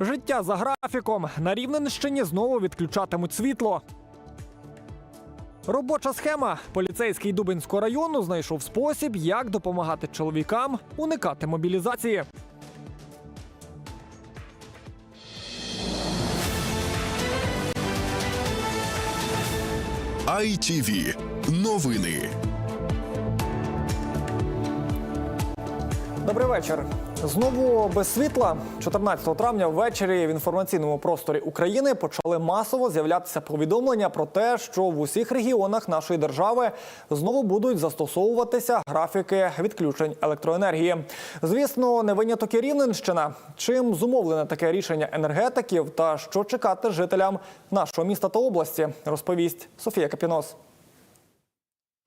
Життя за графіком. На Рівненщині знову відключатимуть світло. Робоча схема. Поліцейський Дубинського району знайшов спосіб, як допомагати чоловікам уникати мобілізації. ITV. Новини. Добрий вечір. Знову без світла 14 травня ввечері в інформаційному просторі України почали масово з'являтися повідомлення про те, що в усіх регіонах нашої держави знову будуть застосовуватися графіки відключень електроенергії. Звісно, не виняток і Рівненщина. Чим зумовлене таке рішення енергетиків та що чекати жителям нашого міста та області, розповість Софія Капінос.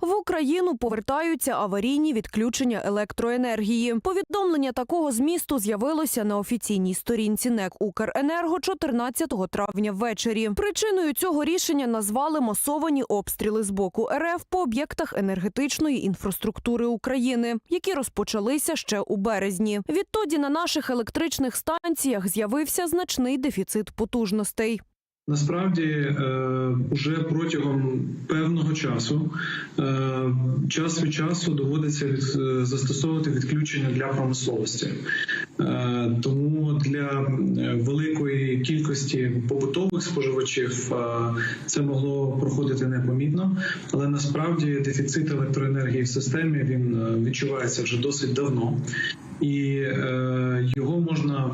В Україну повертаються аварійні відключення електроенергії. Повідомлення такого змісту з'явилося на офіційній сторінці НЕК «Укренерго» 14 травня ввечері. Причиною цього рішення назвали масовані обстріли з боку РФ по об'єктах енергетичної інфраструктури України, які розпочалися ще у березні. Відтоді на наших електричних станціях з'явився значний дефіцит потужностей. Насправді, е, уже протягом певного часу, е, час від часу доводиться е, застосовувати відключення для промисловості. Е, Тому для е, великої кількості побутових споживачів е, це могло проходити непомітно, але насправді дефіцит електроенергії в системі він е, відчувається вже досить давно. І е, його можна,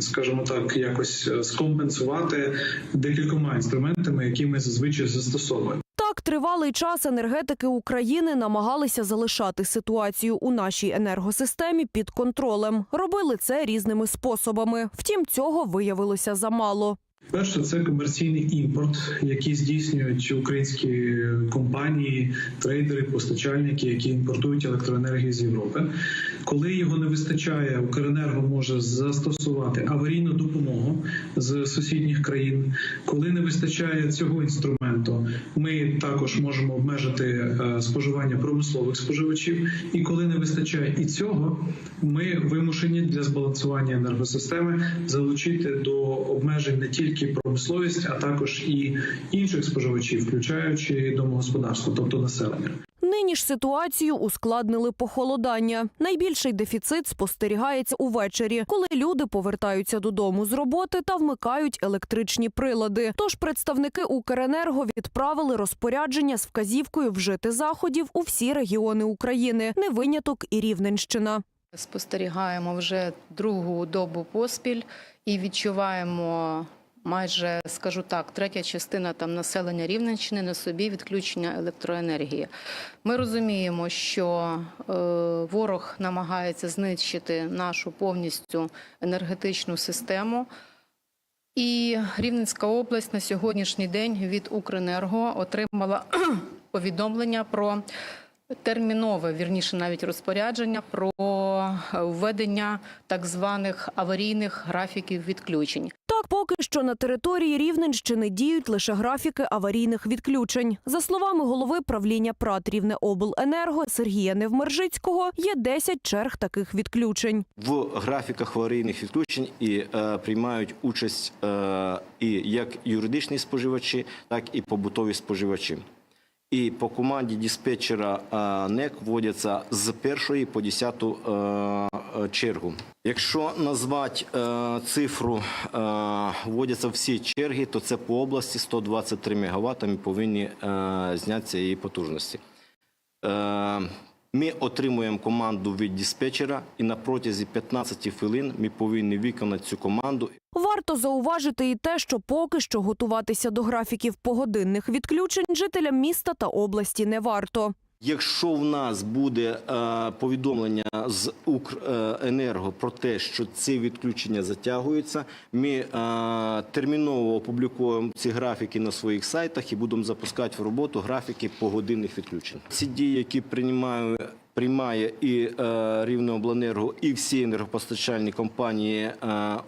скажімо так, якось е, скомпенсувати декількома інструментами, які ми зазвичай застосовуємо. Так, тривалий час енергетики України намагалися залишати ситуацію у нашій енергосистемі під контролем. Робили це різними способами. Втім, цього виявилося замало. Перше, це комерційний імпорт, який здійснюють українські компанії, трейдери, постачальники, які імпортують електроенергію з Європи. Коли його не вистачає, Укренерго може застосувати аварійну допомогу з сусідніх країн. Коли не вистачає цього інструменту, ми також можемо обмежити е, споживання промислових споживачів. І коли не вистачає і цього, ми вимушені для збалансування енергосистеми залучити до обмежень не тільки промисловість, а також і інших споживачів, включаючи домогосподарство, тобто населення. Нині ж ситуацію ускладнили похолодання. Найбільший дефіцит спостерігається увечері, коли люди повертаються додому з роботи та вмикають електричні прилади. Тож представники Укренерго відправили розпорядження з вказівкою вжити заходів у всі регіони України, не виняток і Рівненщина. Спостерігаємо вже другу добу поспіль і відчуваємо майже, скажу так, третя частина там населення Рівненщини на собі відключення електроенергії. Ми розуміємо, що е, ворог намагається знищити нашу повністю енергетичну систему. І Рівненська область на сьогоднішній день від Укренерго отримала повідомлення про термінове, вірніше навіть розпорядження про введення так званих аварійних графіків відключень. Поки що на території Рівненщини діють лише графіки аварійних відключень. За словами голови правління ПРАТ Рівнеобленерго Сергія Невмержицького, є 10 черг таких відключень. в графіках аварійних відключень і е, приймають участь е, і як юридичні споживачі, так і побутові споживачі. І по команді диспетчера е, НЕК вводяться з першої по десяту е, е, чергу. Якщо назвати цифру, вводяться всі черги, то це по області 123 МВт ми повинні знятися зняти цієї потужності. Ми отримуємо команду від диспетчера, і на протязі 15 хвилин ми повинні виконати цю команду. Варто зауважити і те, що поки що готуватися до графіків погодинних відключень жителям міста та області не варто. Якщо в нас буде е, повідомлення з Укренерго про те, що ці відключення затягуються, ми е, терміново опублікуємо ці графіки на своїх сайтах і будемо запускати в роботу графіки погодинних відключень. Ці дії, які приймаю, приймає і е, Рівнеобленерго, і всі енергопостачальні компанії е,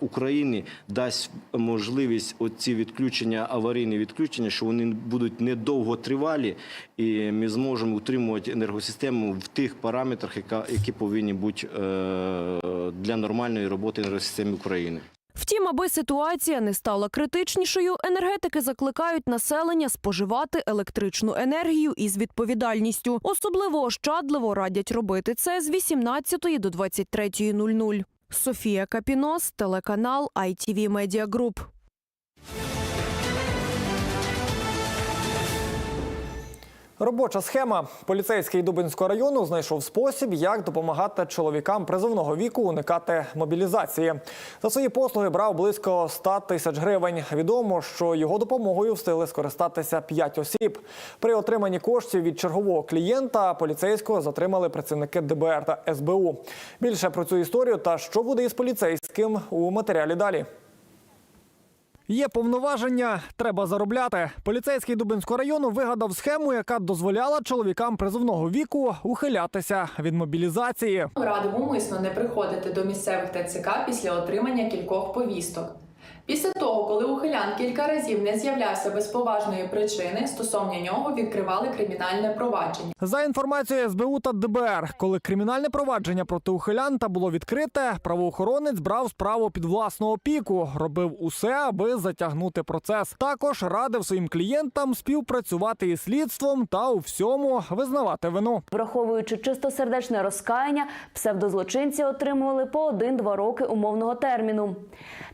України, дасть можливість оці відключення, аварійні відключення, що вони будуть недовго тривалі, і ми зможемо утримувати енергосистему в тих параметрах, які повинні бути е, для нормальної роботи енергосистеми України. Втім, аби ситуація не стала критичнішою, енергетики закликають населення споживати електричну енергію із відповідальністю. Особливо ощадливо радять робити це з 18 до 23.00. Софія Капінос, телеканал ITV Media Group. Робоча схема. Поліцейський Дубинського району знайшов спосіб, як допомагати чоловікам призовного віку уникати мобілізації. За свої послуги брав близько 100 тисяч гривень. Відомо, що його допомогою встигли скористатися 5 осіб. При отриманні коштів від чергового клієнта поліцейського затримали працівники ДБР та СБУ. Більше про цю історію та що буде із поліцейським у матеріалі далі. Є повноваження, треба заробляти. Поліцейський Дубинського району вигадав схему, яка дозволяла чоловікам призовного віку ухилятися від мобілізації. Радимо умисно не приходити до місцевих ТЦК після отримання кількох повісток. Після того, коли ухилян кілька разів не з'являвся без поважної причини, стосовно нього відкривали кримінальне провадження. За інформацією СБУ та ДБР, коли кримінальне провадження проти ухилянта було відкрите, правоохоронець брав справу під власну опіку, робив усе, аби затягнути процес. Також радив своїм клієнтам співпрацювати із слідством та у всьому визнавати вину. Враховуючи чистосердечне розкаяння, псевдозлочинці отримували по один-два роки умовного терміну.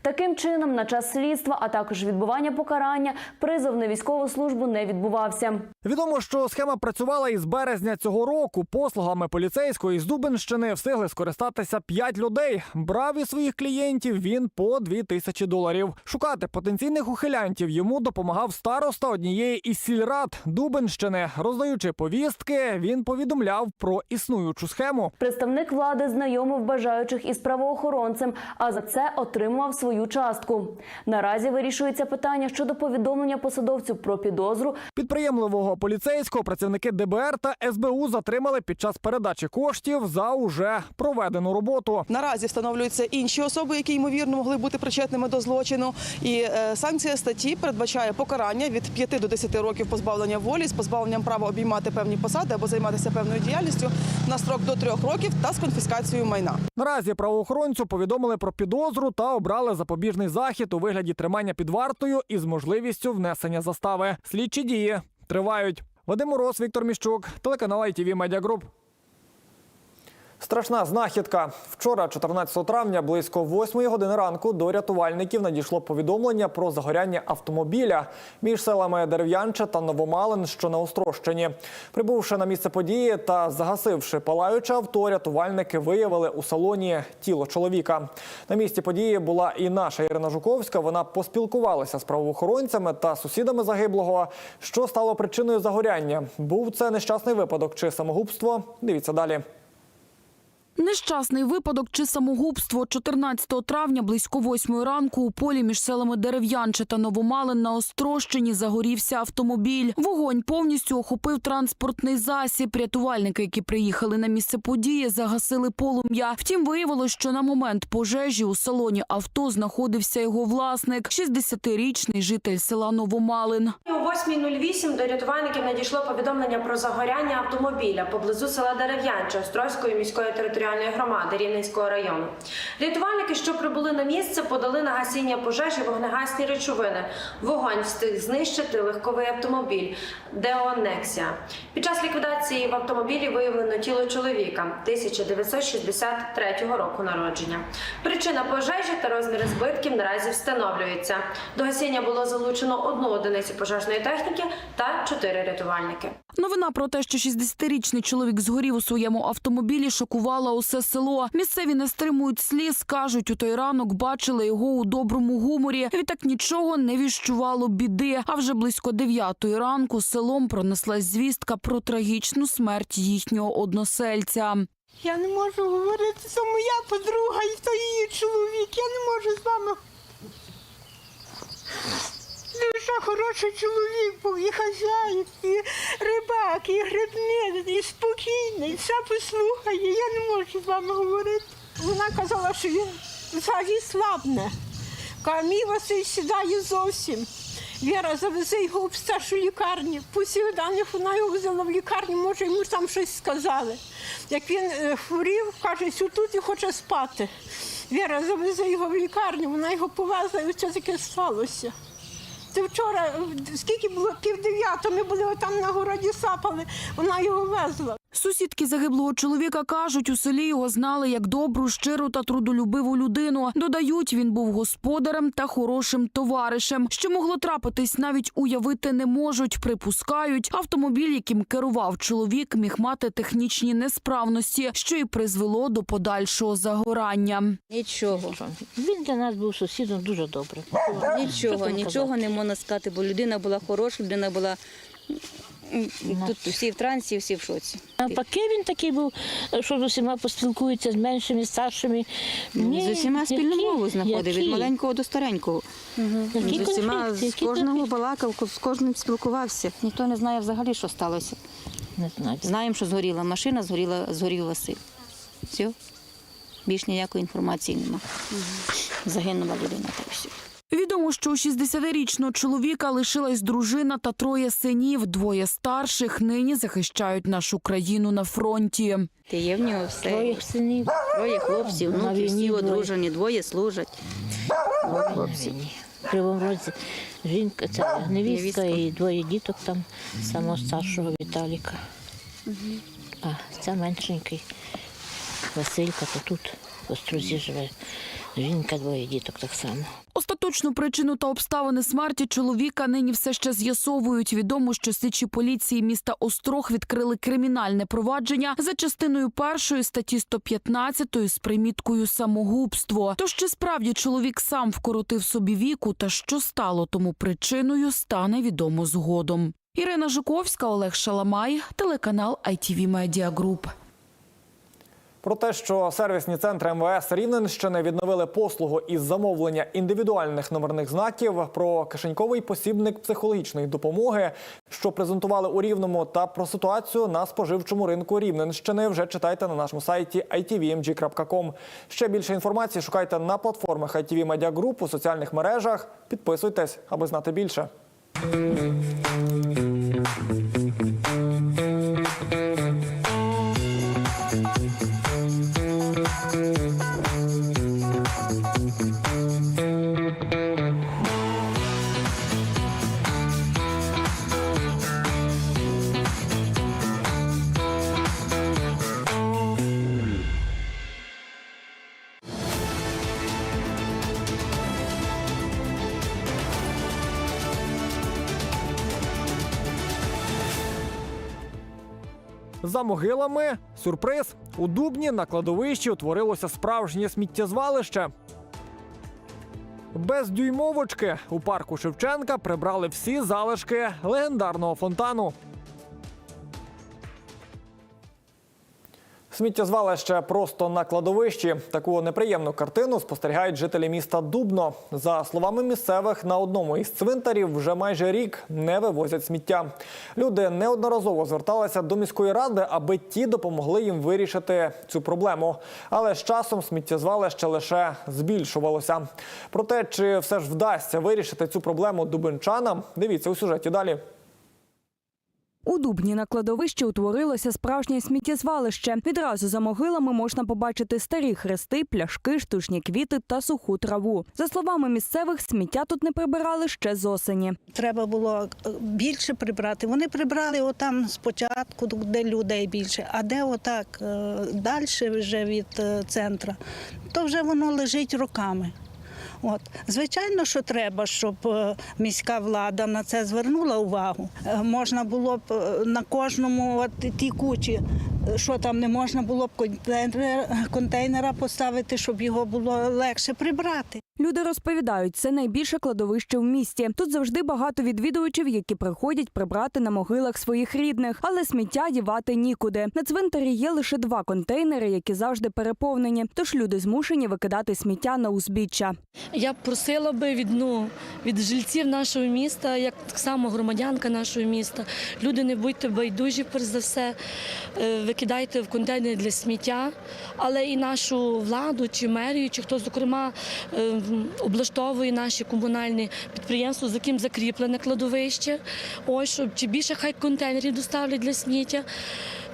Таким чином, на час слідства, а також відбування покарання, призов на військову службу не відбувався. Відомо, що схема працювала із березня цього року. Послугами поліцейського із Дубенщини встигли скористатися п'ять людей. Брав із своїх клієнтів він по дві тисячі доларів. Шукати потенційних ухилянтів йому допомагав староста однієї із сільрад Дубенщини. Роздаючи повістки, він повідомляв про існуючу схему. Представник влади знайомив бажаючих із правоохоронцем, а за це отримував свою частку. Наразі вирішується питання щодо повідомлення посадовцю про підозру Підприємливого поліцейського працівники ДБР та СБУ затримали під час передачі коштів за уже проведену роботу. Наразі встановлюються інші особи, які ймовірно могли бути причетними до злочину. І е, санкція статті передбачає покарання від 5 до 10 років позбавлення волі з позбавленням права обіймати певні посади або займатися певною діяльністю на строк до 3 років та з конфіскацією майна. Наразі правоохоронцю повідомили про підозру та обрали запобіжний захід у вигляді тримання під вартою із можливістю внесення застави. Слідчі дії тривають. Вадим Мороз, Віктор Міщук, телеканал ITV Media Group. Страшна знахідка. Вчора, 14 травня, близько 8 години ранку, до рятувальників надійшло повідомлення про загоряння автомобіля між селами Дерев'янче та Новомалин, що на Острощині. Прибувши на місце події та загасивши палаюче авто, рятувальники виявили у салоні тіло чоловіка. На місці події була і наша Ірина Жуковська. Вона поспілкувалася з правоохоронцями та сусідами загиблого. Що стало причиною загоряння? Був це нещасний випадок чи самогубство? Дивіться далі. Нещасний випадок чи самогубство 14 травня близько 8 ранку у полі між селами Дерев'янче та Новомалин на Острощині загорівся автомобіль. Вогонь повністю охопив транспортний засіб. Рятувальники, які приїхали на місце події, загасили полум'я. Втім, виявилось, що на момент пожежі у салоні авто знаходився його власник, 60-річний житель села Новомалин. О 8.08 до рятувальників надійшло повідомлення про загоряння автомобіля поблизу села Дерев'янче Острозької міської територіальної громади Рівненського району. Рятувальники, що прибули на місце, подали на гасіння пожежі вогнегасні речовини. Вогонь встиг знищити легковий автомобіль Део Нексія. Під час ліквідації в автомобілі виявлено тіло чоловіка 1963 року народження. Причина пожежі та розміри збитків наразі встановлюються. До гасіння було залучено одну одиницю пожежної техніки та чотири рятувальники. Новина про те, що 60-річний чоловік згорів у своєму автомобілі, шокувала усе село. Місцеві не стримують сліз. Кажуть, у той ранок бачили його у доброму гуморі. Відтак нічого не віщувало біди. А вже близько дев'ятої ранку селом пронеслась звістка про трагічну смерть їхнього односельця. Я не можу говорити, це моя подруга і то її чоловік. Я не можу з вами. Дуже хороший чоловік був, і хазяїн, і рибак, і грибник, і спокійний, все послухає. Я не можу з вами говорити. Вона казала, що він взагалі слабне. Каже, мій Василь сідає зовсім. Віра, завези його в старшу лікарню. Пусів даних, вона його взяла в лікарню, може, йому там щось сказали. Як він е, хворів, каже, що тут і хоче спати. Віра завезе його в лікарню, вона його повезла, і що таке сталося. Це вчора, скільки було пів дев'ятого, ми були там на городі сапали, вона його везла. Сусідки загиблого чоловіка кажуть, у селі його знали як добру, щиру та трудолюбиву людину. Додають, він був господарем та хорошим товаришем. Що могло трапитись, навіть уявити не можуть. Припускають, автомобіль, яким керував чоловік, міг мати технічні несправності, що й призвело до подальшого загорання. Нічого, Він для нас був сусідом дуже добрим. нічого, нічого не можна сказати, бо людина була хороша, людина була тут всі в трансі, всі в шоці. Навпаки, він такий був, що з усіма поспілкується з меншими, старшими. З усіма спільну які- мову знаходив, від маленького до старенького. Які З усіма, з кожного балакав, з кожним спілкувався. Ніхто не знає взагалі, що сталося. Не знаю. Знаємо, що згоріла машина, згоріла, згорів Василь. Все. Більш ніякої інформації нема. Загинула людина та все. Відомо, що у 60-річного чоловіка лишилась дружина та троє синів. Двоє старших нині захищають нашу країну на фронті. Ти є в нього все. Троє синів. Троє хлопців, На війні всі двоє. одружені, двоє служать. Хлопці. В Кривому Розі жінка, це невістка і двоє діток там, самого старшого Віталіка. А це меншенький Василька, то тут Острозі живе. Жінка, двоє діток так само. Остаточну причину та обставини смерті чоловіка нині все ще з'ясовують. Відомо, що слідчі поліції міста Острог відкрили кримінальне провадження за частиною першої статті 115 з приміткою самогубство. Тож чи справді чоловік сам вкоротив собі віку та що стало тому причиною, стане відомо згодом. Ірина Жуковська, Олег Шаламай, телеканал ITV Media Group. Про те, що сервісні центри МВС Рівненщини відновили послугу із замовлення індивідуальних номерних знаків, про кишеньковий посібник психологічної допомоги, що презентували у Рівному, та про ситуацію на споживчому ринку Рівненщини вже читайте на нашому сайті itvmg.com. Ще більше інформації шукайте на платформах ITV Media Group у соціальних мережах. Підписуйтесь, аби знати більше. Могилами сюрприз у Дубні на кладовищі утворилося справжнє сміттєзвалище. Без дюймовочки у парку Шевченка прибрали всі залишки легендарного фонтану. Сміттєзвалище просто на кладовищі. Таку неприємну картину спостерігають жителі міста Дубно. За словами місцевих, на одному із цвинтарів вже майже рік не вивозять сміття. Люди неодноразово зверталися до міської ради, аби ті допомогли їм вирішити цю проблему. Але з часом сміттєзвалище лише збільшувалося. Про те, чи все ж вдасться вирішити цю проблему дубинчанам, дивіться у сюжеті далі. У Дубні на кладовищі утворилося справжнє сміттєзвалище. Відразу за могилами можна побачити старі хрести, пляшки, штучні квіти та суху траву. За словами місцевих, сміття тут не прибирали ще з осені. Треба було е, більше прибрати. Вони прибрали отам спочатку, де людей більше, а де отак далі вже від е, центра, то вже воно лежить роками. От. Звичайно, що треба, щоб е, міська влада на це звернула увагу. Е, Можна було б е, на кожному от ті кучі, що там не можна було б контейнера поставити, щоб його було легше прибрати. Люди розповідають, це найбільше кладовище в місті. Тут завжди багато відвідувачів, які приходять прибрати на могилах своїх рідних, але сміття дівати нікуди. На цвинтарі є лише два контейнери, які завжди переповнені. Тож люди змушені викидати сміття на узбіччя. Я б просила би від, ну, від жильців нашого міста, як так само громадянка нашого міста. Люди не будьте байдужі, перш за все, Е, викидайте в контейнери для сміття, але і нашу владу чи мерію, чи хто, зокрема, е, облаштовує наші комунальні підприємства, за ким закріплене кладовище. Ось щоб чи більше хай контейнерів доставлять для сміття.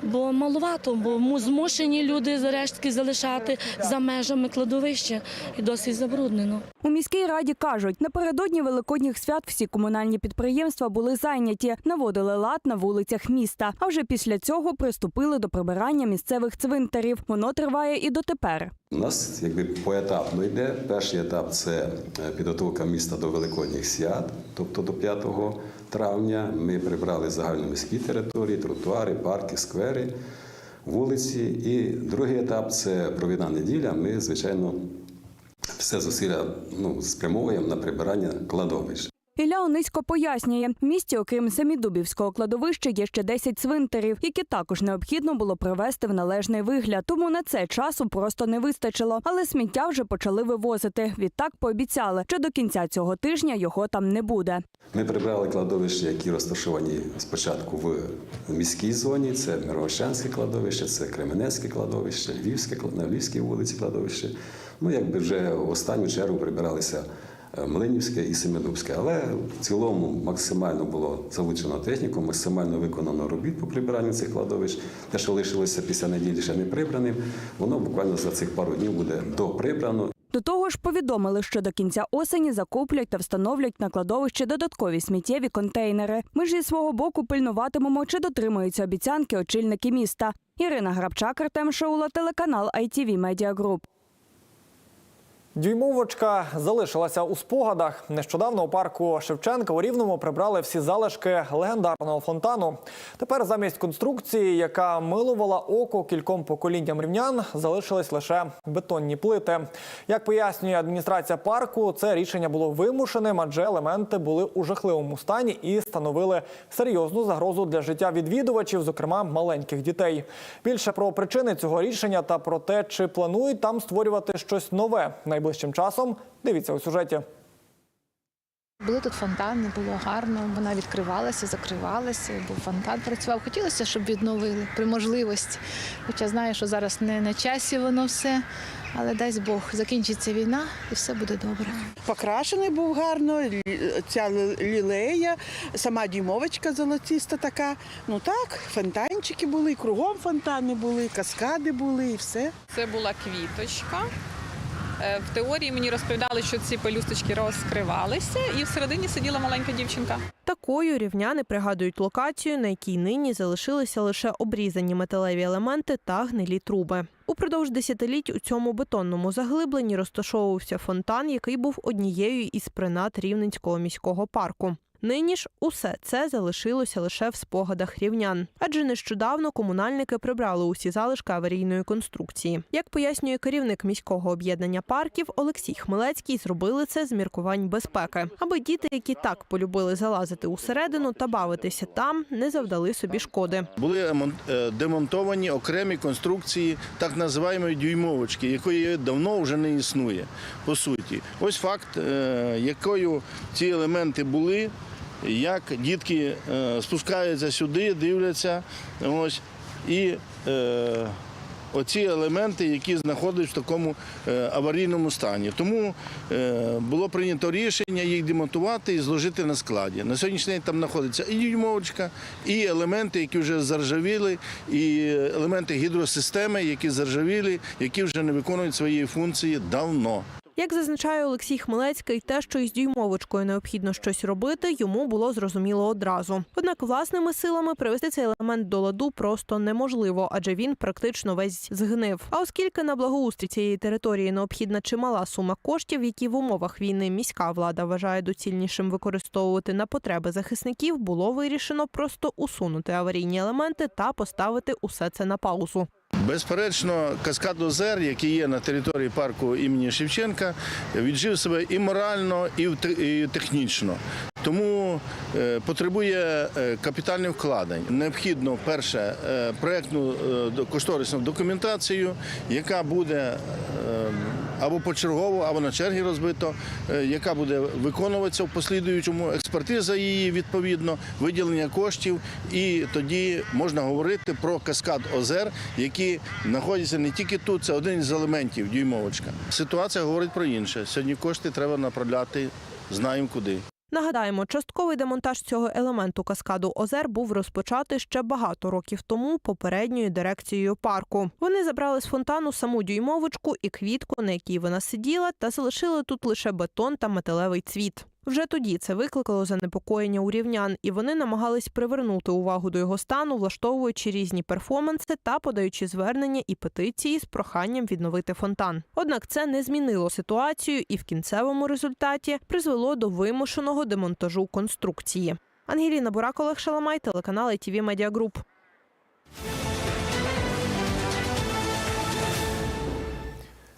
Бо маловато, бо му- змушені люди за рештки залишати за межами кладовища і досить забруднено. У міській раді кажуть, напередодні великодніх свят всі комунальні підприємства були зайняті, наводили лад на вулицях міста. А вже після цього приступили до прибирання місцевих цвинтарів. Воно триває і дотепер. У нас якби поетапно йде. Перший етап це е, підготовка міста до великодніх свят, тобто до 5 травня. Ми прибрали загальноміські території, тротуари, парки, сквери, вулиці. І другий етап це провідна неділя. Ми, звичайно, все зусилля ну, спрямовуємо на прибирання кладовищ. Ілля Онисько пояснює, в місті, окрім Самідубівського кладовища, є ще 10 цвинтарів, які також необхідно було привести в належний вигляд. Тому на це часу просто не вистачило. Але сміття вже почали вивозити. Відтак пообіцяли, що до кінця цього тижня його там не буде. Ми прибрали кладовища, які розташовані спочатку в міській зоні. Це Мировощанське кладовище, це Кременецьке кладовище, Львівське на Львівській вулиці кладовище. Ну, якби вже в останню чергу прибиралися Млинівське і Семенубське. Але в цілому максимально було залучено техніку, максимально виконано робіт по прибиранню цих кладовищ. Те, що лишилося після неділі ще не прибраним, воно буквально за цих пару днів буде доприбрано. До того ж, повідомили, що до кінця осені закуплять та встановлять на кладовище додаткові сміттєві контейнери. Ми ж зі свого боку пильнуватимемо, чи дотримуються обіцянки очільники міста. Ірина Грабчак, Артем Шаула, телеканал ITV Media Group. Дюймовочка залишилася у спогадах. Нещодавно у парку Шевченка у Рівному прибрали всі залишки легендарного фонтану. Тепер замість конструкції, яка милувала око кільком поколінням рівнян, залишились лише бетонні плити. Як пояснює адміністрація парку, це рішення було вимушеним, адже елементи були у жахливому стані і становили серйозну загрозу для життя відвідувачів, зокрема маленьких дітей. Більше про причини цього рішення та про те, чи планують там створювати щось нове найближчим часом. Дивіться у сюжеті. Були тут фонтани, було гарно, вона відкривалася, закривалася, був фонтан працював. Хотілося, щоб відновили при можливості. Хоча знаю, що зараз не на часі воно все, але дасть Бог, закінчиться війна і все буде добре. Покрашений був гарно, ця лілея, сама дімовочка золотіста така. Ну так, фонтанчики були, кругом фонтани були, каскади були і все. Це була квіточка. Е, В теорії мені розповідали, що ці пелюсточки розкривалися, і всередині сиділа маленька дівчинка. Такою рівняни пригадують локацію, на якій нині залишилися лише обрізані металеві елементи та гнилі труби. Упродовж десятиліть у цьому бетонному заглибленні розташовувався фонтан, який був однією із принад Рівненського міського парку. Нині ж усе це залишилося лише в спогадах рівнян, адже нещодавно комунальники прибрали усі залишки аварійної конструкції. Як пояснює керівник міського об'єднання парків Олексій Хмелецький, зробили це з міркувань безпеки, аби діти, які так полюбили залазити усередину та бавитися там, не завдали собі шкоди. Були е, демонтовані окремі конструкції так називаємої дюймовочки, якої давно вже не існує. По суті, ось факт, е, якою ці елементи були, як дітки е, спускаються сюди, дивляться. Ось і е, оці елементи, які знаходяться в такому е, аварійному стані. Тому е, було прийнято рішення їх демонтувати і зложити на складі. На сьогоднішній день там знаходиться і дюймовочка, і елементи, які вже заржавіли, і елементи гідросистеми, які заржавіли, які вже не виконують свої функції давно. Як зазначає Олексій Хмелецький, те, що із дюймовочкою необхідно щось робити, йому було зрозуміло одразу. Однак власними силами привести цей елемент до ладу просто неможливо, адже він практично весь згнив. А оскільки на благоустрій цієї території необхідна чимала сума коштів, які в умовах війни міська влада вважає доцільнішим використовувати на потреби захисників, було вирішено просто усунути аварійні елементи та поставити усе це на паузу. Безперечно, каскад озер, який є на території парку імені Шевченка, віджив себе і морально, і технічно. Тому е, потребує е, капітальних вкладень. Необхідно перше проєктну е, до- кошторисну документацію, яка буде або почергово, або на черги розбито, е, яка буде виконуватися в послідуючому експертиза її відповідно, виділення коштів, і тоді можна говорити про каскад озер, які знаходяться не тільки тут, це один із елементів дюймовочка. Ситуація говорить про інше. Сьогодні кошти треба направляти, знаємо куди. Нагадаємо, частковий демонтаж цього елементу каскаду озер був розпочатий ще багато років тому попередньою дирекцією парку. Вони забрали з фонтану саму дюймовочку і квітку, на якій вона сиділа, та залишили тут лише бетон та металевий цвіт. Вже тоді це викликало занепокоєння у рівнян, і вони намагались привернути увагу до його стану, влаштовуючи різні перформанси та подаючи звернення і петиції з проханням відновити фонтан. Однак це не змінило ситуацію і в кінцевому результаті призвело до вимушеного демонтажу конструкції. Ангеліна Бурак, Олег Шаламай, телеканал ITV Media Group.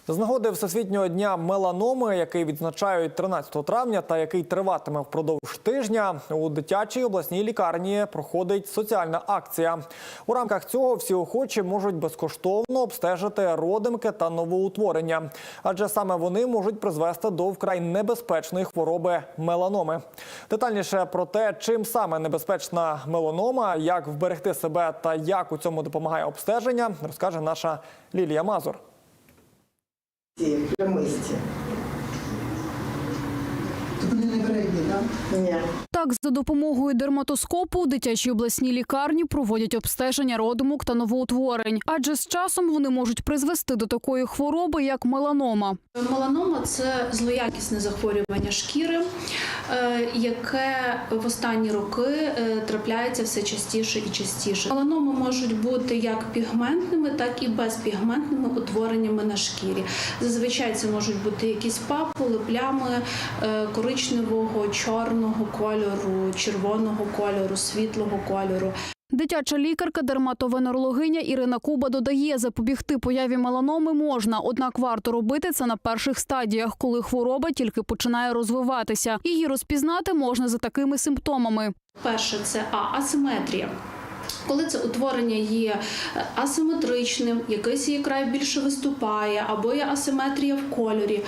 З нагоди Всесвітнього дня меланоми, який відзначають 13 травня та який триватиме впродовж тижня, у дитячій обласній лікарні проходить соціальна акція. У рамках цього всі охочі можуть безкоштовно обстежити родимки та новоутворення, адже саме вони можуть призвести до вкрай небезпечної хвороби меланоми. Детальніше про те, чим саме небезпечна меланома, як вберегти себе та як у цьому допомагає обстеження, розкаже наша Лілія Мазур. прямисті. Ні. Так, за допомогою дерматоскопу у дитячій обласній лікарні проводять обстеження родимок та новоутворень, адже з часом вони можуть призвести до такої хвороби, як меланома. Меланома це злоякісне захворювання шкіри, е, яке в останні роки е, трапляється все частіше і частіше. Меланоми можуть бути як пігментними, так і безпігментними утвореннями на шкірі. Зазвичай це можуть бути якісь папули, плями е, коричневого, чорного кольору, червоного кольору, світлого кольору. Дитяча лікарка, дерматовенерологиня Ірина Куба додає, запобігти появі меланоми можна, однак варто робити це на перших стадіях, коли хвороба тільки починає розвиватися. Її розпізнати можна за такими симптомами. Перше це асиметрія. Коли це утворення є асиметричним, якийсь її край більше виступає, або є асиметрія в кольорі.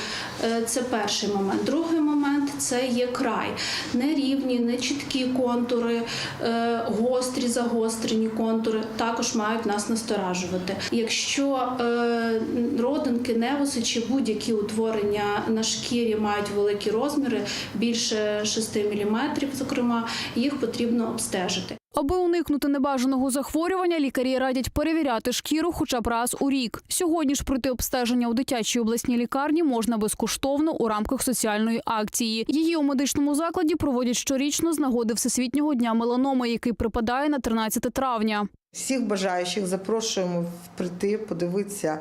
Е, Це перший момент. Другий момент це є край. Нерівні, нечіткі контури, е, гострі, загострені контури також мають нас насторажувати. Якщо е, родинки, невуси чи будь-які утворення на шкірі мають великі розміри, більше 6 мм, зокрема, їх потрібно обстежити. Аби уникнути небажаного захворювання, лікарі радять перевіряти шкіру хоча б раз у рік. Сьогодні ж пройти обстеження у дитячій обласній лікарні можна безкоштовно у рамках соціальної акції. Її у медичному закладі проводять щорічно з нагоди Всесвітнього дня меланоми, який припадає на 13 травня. Всіх бажаючих запрошуємо прийти, подивитися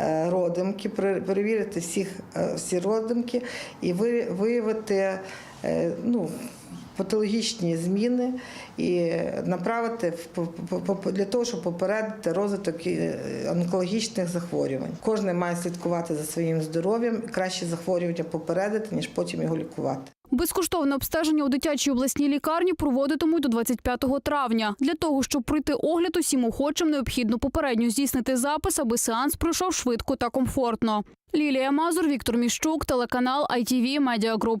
е, родимки, перевірити всіх, е, всі родимки і ви- виявити е, ну, патологічні зміни і направити для того, щоб попередити розвиток е, онкологічних захворювань. Кожен має слідкувати за своїм здоров'ям, краще захворювання попередити, ніж потім його лікувати. Безкоштовне обстеження у дитячій обласній лікарні проводитимуть до 25 травня. Для того, щоб пройти огляд, усім охочим необхідно попередньо здійснити запис, аби сеанс пройшов швидко та комфортно. Лілія Мазур, Віктор Міщук, телеканал ITV Media Group.